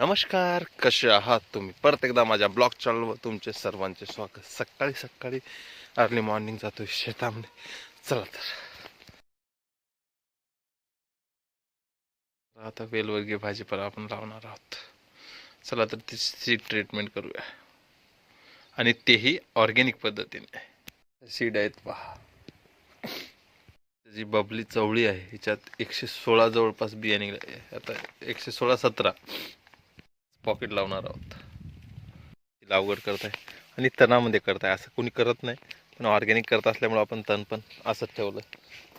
नमस्कार कसे आहात तुम्ही? परत एकदा माझ्या ब्लॉग चॅनलवर तुमचे सर्वांचे स्वागत. सकाळी सकाळी अर्ली मॉर्निंग जातो शेतामध्ये. चला तर. आता वेलवर्गीय भाजीपाला आपण लावणार आहोत. चला तर तिची ट्रीटमेंट करूया. आणि तेही ऑर्गॅनिक पद्धतीने. सीड आहेत पहा. जी बबली चवळी आहे. हिच्यात एकशे सोळा जवळपास बिया निघल्या आता एकशे सोळा सतरा. पॉकेट लावणार आहोत. ती लागवड करताय. आणि तणामध्ये करताय. असं कोणी करत नाही. पण ऑर्गॅनिक करत असल्यामुळे आपण तण पण असंच ठेवलं.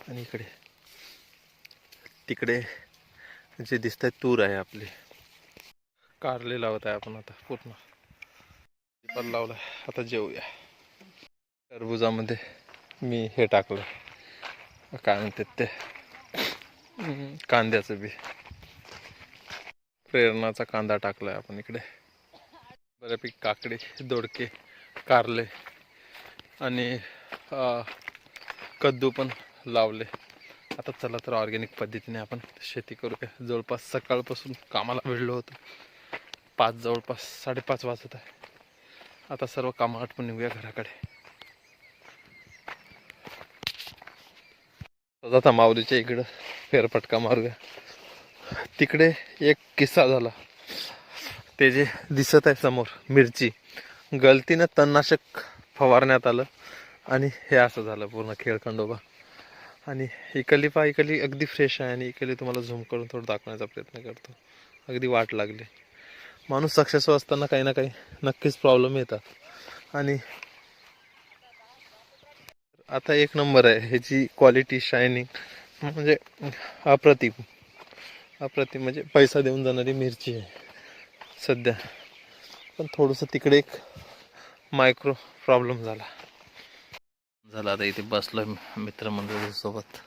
आणि इकडे तिकडे जे दिसत आहे तूर आहे आपली. कारले लावत आहे आपण आता पूर्ण. पण लावलं. आता जेवूया. टरबुजामध्ये मी हे टाकलं. काय म्हणतात ते? कांद्याचं बी. प्रेरणाचा कांदा टाकलाय आपण इकडे. बऱ्यापैकी काकडे दोडके कारले आणि कद्दू पण लावले. आता चला तर ऑर्गॅनिक पद्धतीने आपण शेती करूया. जवळपास सकाळपासून कामाला भिडलो होतो. पाच जवळपास साडेपाच वाजत आहे. आता सर्व कामं आटपून निघूया घराकडे. आता माऊलीच्या इकडं फेरफटका मारूया. तिकडे एक किस्सा झाला. ते जे दिसत आहे समोर मिरची गलतीनं तणनाशक फवारण्यात आलं आणि हे असं झालं पूर्ण खेळखंडोबा आणि इकली पा इकली अगदी फ्रेश आहे आणि इकली तुम्हाला झूम करून थोडं दाखवण्याचा प्रयत्न करतो. अगदी वाट लागली. माणूस सक्सेसफुल असताना काही ना काही नक्कीच प्रॉब्लेम येतात. आणि आता एक नंबर आहे ह्याची क्वालिटी शायनिंग म्हणजे अप्रतिम. अप्रतिम म्हणजे पैसा देऊन जाणारी मिरची आहे. सध्या. पण थोडंसं तिकडे एक मायक्रो प्रॉब्लेम झाला. झाला आता इथे बसलो मित्रमंडळीसोबत.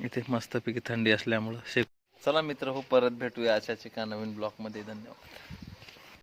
इथे मस्तपैकी थंडी असल्यामुळं शेक चला मित्र हो परत भेटूया अशाच एका नवीन ब्लॉगमध्ये धन्यवाद.